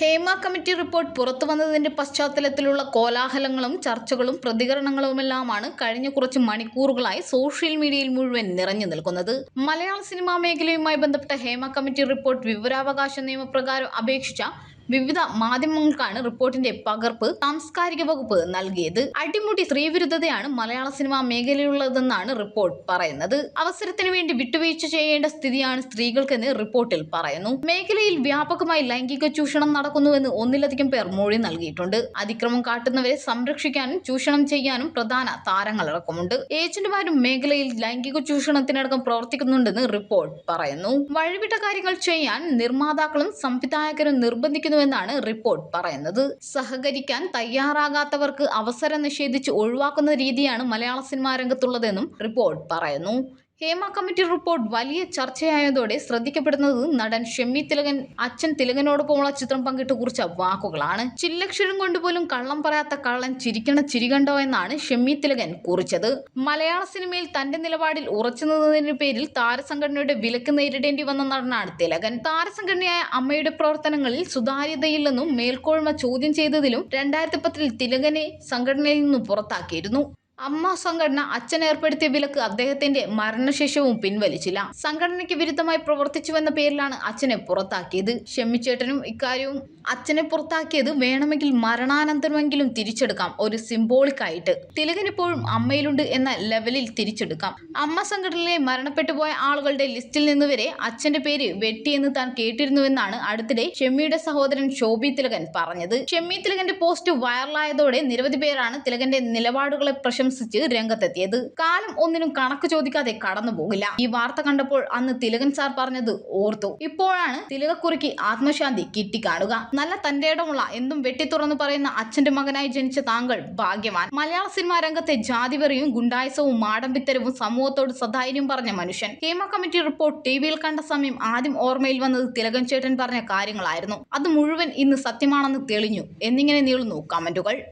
Hema committee report പുറത്തു വന്നതിന്റെ പശ്ചാത്തലത്തിലുള്ള കോലാഹലങ്ങളും ചർച്ചകളും പ്രതികരണങ്ങളുമെല്ലാമാണ് കഴിഞ്ഞ കുറച്ച് മണിക്കൂറുകളായി സോഷ്യൽ മീഡിയയിൽ മുഴുവൻ നിറഞ്ഞു നിൽക്കുന്നത്. മലയാള സിനിമാ മേഖലയുമായി ബന്ധപ്പെട്ട ഹേമ കമ്മിറ്റി റിപ്പോർട്ട് വിവരാവകാശ നിയമപ്രകാരം അപേക്ഷിച്ച വിവിധ മാധ്യമങ്ങൾക്കാണ് റിപ്പോർട്ടിന്റെ പകർപ്പ് സാംസ്കാരിക വകുപ്പ് നൽകിയത്. അടിമുടി സ്ത്രീവിരുദ്ധതയാണ് മലയാള സിനിമാ മേഖലയിലുള്ളതെന്നാണ് റിപ്പോർട്ട് പറയുന്നത്. അവസരത്തിന് വേണ്ടി വിട്ടുവീഴ്ച ചെയ്യേണ്ട സ്ഥിതിയാണ് സ്ത്രീകൾക്കെന്ന് റിപ്പോർട്ടിൽ പറയുന്നു. മേഖലയിൽ വ്യാപകമായി ലൈംഗിക ചൂഷണം നടക്കുന്നുവെന്ന് ഒന്നിലധികം പേർ മൊഴി നൽകിയിട്ടുണ്ട്. അതിക്രമം കാട്ടുന്നവരെ സംരക്ഷിക്കാനും ചൂഷണം ചെയ്യാനും പ്രധാന താരങ്ങളടക്കമുണ്ട്. ഏജന്റുമാരും മേഖലയിൽ ലൈംഗിക ചൂഷണത്തിനടക്കം പ്രവർത്തിക്കുന്നുണ്ടെന്ന് റിപ്പോർട്ട് പറയുന്നു. വഴിവിട്ട കാര്യങ്ങൾ ചെയ്യാൻ നിർമ്മാതാക്കളും സംവിധായകരും നിർബന്ധിക്കുന്നുവെന്നാണ് റിപ്പോർട്ട് പറയുന്നത്. സഹകരിക്കാൻ തയ്യാറാകാത്തവർക്ക് അവസരം നിഷേധിച്ച് ഒഴിവാക്കുന്ന രീതിയാണ് മലയാള സിനിമാ രംഗത്തുള്ളതെന്നും റിപ്പോർട്ട് പറയുന്നു. ഹേമ കമ്മിറ്റി റിപ്പോർട്ട് വലിയ ചർച്ചയായതോടെ ശ്രദ്ധിക്കപ്പെടുന്നത് നടൻ ഷെമ്മി തിലകൻ അച്ഛൻ തിലകനോടൊപ്പമുള്ള ചിത്രം പങ്കിട്ട് കുറിച്ച വാക്കുകളാണ്. ചില്ലക്ഷരം കൊണ്ടുപോലും കള്ളം പറയാത്ത കള്ളൻ ചിരിക്കണ ചിരികണ്ടോ എന്നാണ് ഷെമ്മി തിലകൻ കുറിച്ചത്. മലയാള സിനിമയിൽ തന്റെ നിലപാടിൽ ഉറച്ചു നിന്നതിന്റെ പേരിൽ താരസംഘടനയുടെ വിലക്ക് നേരിടേണ്ടി വന്ന നടനാണ് തിലകൻ. താരസംഘടനയായ അമ്മയുടെ പ്രവർത്തനങ്ങളിൽ സുതാര്യതയില്ലെന്നും മേൽക്കോഴ്മ ചോദ്യം ചെയ്തതിലും രണ്ടായിരത്തി പത്തിൽ തിലകനെ സംഘടനയിൽ നിന്നും പുറത്താക്കിയിരുന്നു. അമ്മ സംഘടന അച്ഛൻ ഏർപ്പെടുത്തിയ വിലക്ക് അദ്ദേഹത്തിന്റെ മരണശേഷവും പിൻവലിച്ചില്ല. സംഘടനയ്ക്ക് വിരുദ്ധമായി പ്രവർത്തിച്ചുവെന്ന പേരിലാണ് അച്ഛനെ പുറത്താക്കിയത്. ഷെമ്മിച്ചേട്ടനും ഇക്കാര്യവും അച്ഛനെ പുറത്താക്കിയത് വേണമെങ്കിൽ മരണാനന്തരമെങ്കിലും തിരിച്ചെടുക്കാം. ഒരു സിംബോളിക് ആയിട്ട്. തിലകൻ ഇപ്പോഴും അമ്മയിലുണ്ട് എന്ന ലെവലിൽ തിരിച്ചെടുക്കാം. അമ്മ സംഘടനയിലെ മരണപ്പെട്ടു പോയ ആളുകളുടെ ലിസ്റ്റിൽ നിന്ന് വരെ അച്ഛന്റെ പേര് വെട്ടിയെന്ന് താൻ കേട്ടിരുന്നുവെന്നാണ് അടുത്തിടെ ഷെമ്മിയുടെ സഹോദരൻ ഷോബി തിലകൻ പറഞ്ഞത്. ഷെമ്മി തിലകന്റെ പോസ്റ്റ് വൈറലായതോടെ നിരവധി പേരാണ് തിലകന്റെ നിലപാടുകളെ പ്രശംസിച്ച് രംഗത്തെത്തിയത്. കാലം ഒന്നിനും കണക്ക് ചോദിക്കാതെ കടന്നു പോകില്ല. ഈ വാർത്ത കണ്ടപ്പോൾ അന്ന് തിലകൻ സാർ പറഞ്ഞത് ഓർത്തു. ഇപ്പോഴാണ് തിലകക്കുറിക്ക് ആത്മശാന്തി കിട്ടിക്കാണുക. നല്ല തന്റെ ഇടമുള്ള എന്തും വെട്ടിത്തുറന്ന് പറയുന്ന അച്ഛന്റെ മകനായി ജനിച്ച താങ്കൾ ഭാഗ്യവാൻ. മലയാള സിനിമാ രംഗത്തെ ജാതിവെറിയും ഗുണ്ടായസവും മാടമ്പിത്തരവും സമൂഹത്തോട് സദായിനും പറഞ്ഞ മനുഷ്യൻ. ഹേമ കമ്മിറ്റി റിപ്പോർട്ട് ടിവിയിൽ കണ്ട സമയം ആദ്യം ഓർമ്മയിൽ വന്നത് തിലകൻ ചേട്ടൻ പറഞ്ഞ കാര്യങ്ങളായിരുന്നു. അത് മുഴുവൻ ഇന്ന് സത്യമാണെന്ന് തെളിഞ്ഞു. എന്നിങ്ങനെ നീളുന്നു കമന്റുകൾ